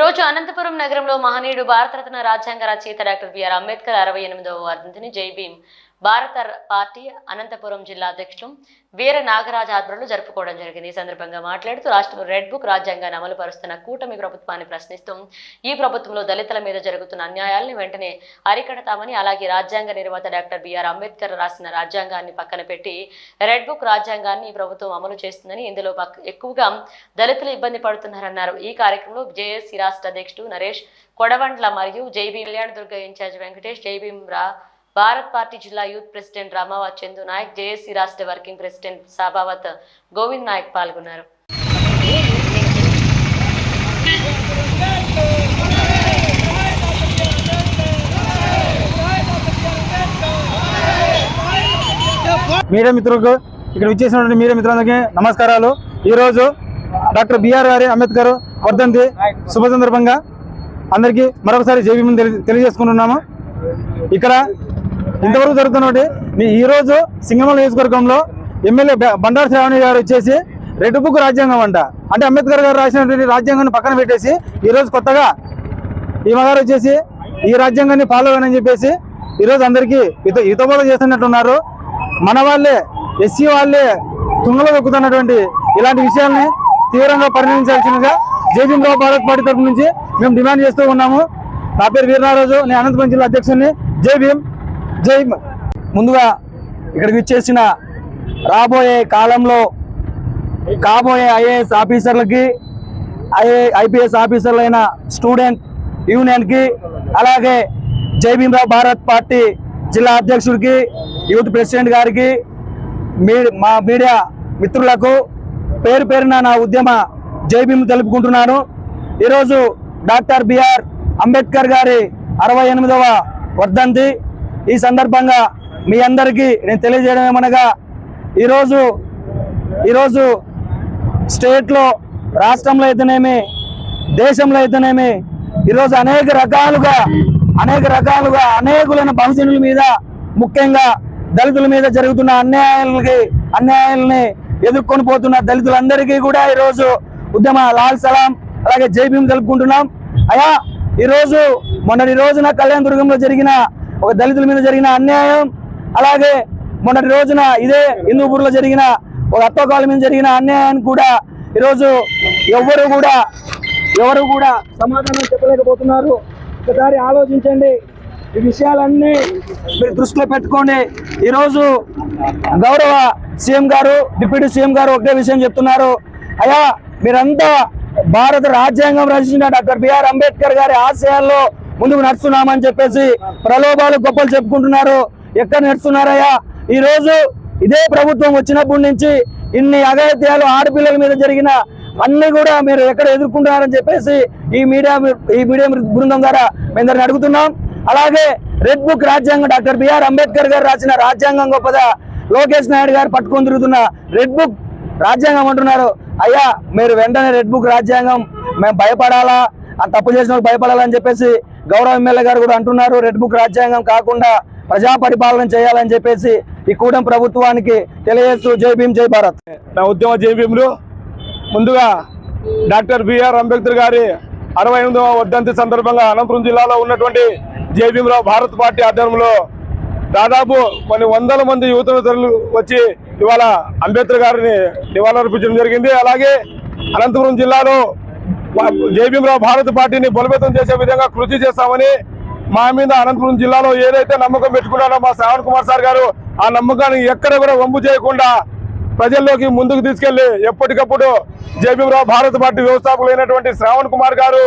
రోజు అనంతపురం నగరంలో మహనీయుడు భారతరత్న రాజ్యాంగ రచయిత డాక్టర్ బిఆర్ అంబేద్కర్ అరవై ఎనిమిదవ వర్ధంతిని జై భీమ్ భారత పార్టీ అనంతపురం జిల్లా అధ్యక్షులు వీర నాగరాజ్ ఆధ్వర్యంలో జరుపుకోవడం జరిగింది. ఈ సందర్భంగా మాట్లాడుతూ రాష్ట్రంలో రెడ్ బుక్ రాజ్యాంగాన్ని అమలు పరుస్తున్న కూటమి ప్రభుత్వాన్ని ప్రశ్నిస్తూ ఈ ప్రభుత్వంలో దళితుల మీద జరుగుతున్న అన్యాయాలను వెంటనే అరికడతామని అలాగే రాజ్యాంగ నిర్మాత డాక్టర్ బిఆర్ అంబేద్కర్ రాసిన రాజ్యాంగాన్ని పక్కన పెట్టి రెడ్ బుక్ రాజ్యాంగాన్ని ఈ ప్రభుత్వం అమలు చేస్తుందని ఇందులో ఎక్కువగా దళితులు ఇబ్బంది పడుతున్నారన్నారు. ఈ కార్యక్రమంలో జేఏసీ రాష్ట్ర అధ్యక్షుడు నరేష్ కొడవండ్ల మరియు జైబీ కళ్యాణ్ దుర్గ ఇన్ఛార్జ్ వెంకటేష్ జైభీం రా భారత్ పార్టీ జిల్లా youth president Ramavath Chandu Nayak JAC రాష్ట్ర వర్కింగ్ ప్రెసిడెంట్ సాబావత్ గోవింద్ నాయక్ పాల్గొన్నారు. మీడియా మిత్రులకు ఇక్కడ విచ్చేసినటువంటి మీడియా మిత్రులందరికీ నమస్కారాలు. ఈరోజు డాక్టర్ బిఆర్ గారి అంబేద్కర్ వర్ధంతి శుభ సందర్భంగా అందరికీ మరొకసారి జైవీమని తెలి తెలియజేసుకుంటున్నాము. ఇక్కడ ఇంతవరకు జరుగుతున్నది మీ ఈరోజు సింగమల నియోజకవర్గంలో ఎమ్మెల్యే బండారు శ్రావణి గారు వచ్చేసి రెడ్ బుక్ రాజ్యాంగం అంట. అంటే అంబేద్కర్ గారు రాసినటువంటి రాజ్యాంగాన్ని పక్కన పెట్టేసి ఈరోజు కొత్తగా ఈమెగారు వచ్చేసి ఈ రాజ్యాంగాన్ని ఫాలో అని చెప్పేసి ఈరోజు అందరికీ హిత హితబోధ చేస్తున్నట్టున్నారు. మన వాళ్ళే ఎస్సీ వాళ్ళే తుంగలో దొక్కుతున్నటువంటి ఇలాంటి విషయాల్ని తీవ్రంగా పరిగణించాల్సిందిగా జేబీరావు భారత్ పార్టీ తరఫు నుంచి మేము డిమాండ్ చేస్తూ ఉన్నాము. నా పేరు వీరనారాజు నేను అనంతపురం జిల్లా అధ్యక్షుడిని. జై భీమ్. జై ముందుగా ఇక్కడికి వచ్చేసిన రాబోయే కాలంలో కాబోయే ఐఏఎస్ ఆఫీసర్లకి ఐఏ ఐపీఎస్ ఆఫీసర్లైన స్టూడెంట్ యూనియన్కి అలాగే జై భీమ్రావ్ భారత్ పార్టీ జిల్లా అధ్యక్షుడికి యూత్ ప్రెసిడెంట్ గారికి మీ మా మీడియా మిత్రులకు పేరు పేరున నా ఉద్యమ జై భీమ్ తెలుపుకుంటున్నాను. ఈరోజు డాక్టర్ బిఆర్ అంబేద్కర్ గారి అరవై ఎనిమిదవ వర్ధంతి. ఈ సందర్భంగా మీ అందరికీ నేను తెలియజేయడం ఏమనగా ఈరోజు ఈరోజు స్టేట్లో రాష్ట్రంలో అయితేనేమి దేశంలో అయితేనేమి ఈరోజు అనేక రకాలుగా అనేక రకాలుగా అనేకులైన బహుజనుల మీద ముఖ్యంగా దళితుల మీద జరుగుతున్న అన్యాయాలకి అన్యాయాలని ఎదుర్కొని పోతున్న దళితులందరికీ కూడా ఈరోజు ఉద్యమ లాల్ సలాం అలాగే జైబీమ్ తెలుపుకుంటున్నాం అయా ఈరోజు మొన్నటి రోజున కళ్యాణ దుర్గంలో జరిగిన ఒక దళితుల మీద జరిగిన అన్యాయం అలాగే మొన్నటి రోజున ఇదే హిందూపూర్లో జరిగిన ఒక అత్తోకాల మీద జరిగిన అన్యాయాన్ని కూడా ఈరోజు ఎవరు కూడా ఎవరు కూడా సమాధానం చెప్పలేకపోతున్నారు. ఒకసారి ఆలోచించండి. ఈ విషయాలన్నీ మీరు దృష్టిలో పెట్టుకోండి. ఈరోజు గౌరవ సీఎం గారు డిప్యూటీ సీఎం గారు ఒకటే విషయం చెప్తున్నారు. అయ్యా మీరంతా భారత రాజ్యాంగం రచించిన డాక్టర్ బిఆర్ అంబేద్కర్ గారి ఆశయాల్లో ముందుకు నడుస్తున్నామని చెప్పేసి ప్రలోభాలు గొప్పలు చెప్పుకుంటున్నారు. ఎక్కడ నడుస్తున్నారయ్యా? ఈ రోజు ఇదే ప్రభుత్వం వచ్చినప్పటి నుంచి ఇన్ని అఘాయిత్యాలు ఆడపిల్లల మీద జరిగిన అన్ని కూడా మీరు ఎక్కడ ఎదుర్కొంటున్నారని చెప్పేసి ఈ మీడియా ఈ మీడియా బృందం ద్వారా మేము అడుగుతున్నాం. అలాగే రెడ్ బుక్ రాజ్యాంగం డాక్టర్ బిఆర్ అంబేద్కర్ గారు రాసిన రాజ్యాంగం గొప్పదా లోకేష్ నాయుడు గారు పట్టుకొని తిరుగుతున్న రెడ్ బుక్ రాజ్యాంగం అంటున్నారు. అయ్యా మీరు వెంటనే రెడ్ బుక్ రాజ్యాంగం మేము భయపడాలా? ఆ తప్పు చేసిన వాళ్ళు భయపడాలని చెప్పేసి గౌరవ ఎమ్మెల్యే గారు కూడా అంటున్నారు రెడ్ బుక్ రాజ్యాంగం కాకుండా ప్రజా పరిపాలన చేయాలని చెప్పేసి ఈ కూటమి ప్రభుత్వానికి తెలియజేస్తూ జై భీమ్ జై భారత్. నా ఉద్యమ జేబీఎంలు ముందుగా డాక్టర్ బిఆర్ అంబేద్కర్ గారి అరవై ఎనిమిదవ వర్ధంతి సందర్భంగా అనంతపురం జిల్లాలో ఉన్నటువంటి జేబీఎంరావు భారత్ పార్టీ ఆధ్వర్యంలో దాదాపు కొన్ని వందల మంది యువతలు వచ్చి ఇవాళ అంబేద్కర్ గారిని నివాళులర్పించడం జరిగింది. అలాగే అనంతపురం జిల్లాలో జేబీఎంరావు భారత్ పార్టీని బలోపేతం చేసే విధంగా కృషి చేస్తామని మా మీద అనంతపురం జిల్లాలో ఏదైతే నమ్మకం పెట్టుకున్నారో మా శ్రావణ్ కుమార్ సార్ గారు ఆ నమ్మకాన్ని ఎక్కడ కూడా వంపు చేయకుండా ప్రజల్లోకి ముందుకు తీసుకెళ్ళి ఎప్పటికప్పుడు జేబీరావు భారత పార్టీ వ్యవస్థాపకులైనటువంటి శ్రావణ్ కుమార్ గారు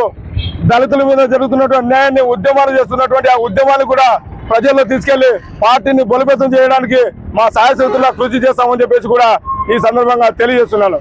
దళితుల మీద జరుగుతున్నటువంటి అన్యాయాన్ని ఉద్యమాలు చేస్తున్నటువంటి ఆ ఉద్యమాన్ని కూడా ప్రజల్లో తీసుకెళ్ళి పార్టీని బలోపేతం చేయడానికి మా సాయశక్తులా కృషి చేస్తామని చెప్పేసి కూడా ఈ సందర్భంగా తెలియజేస్తున్నాను.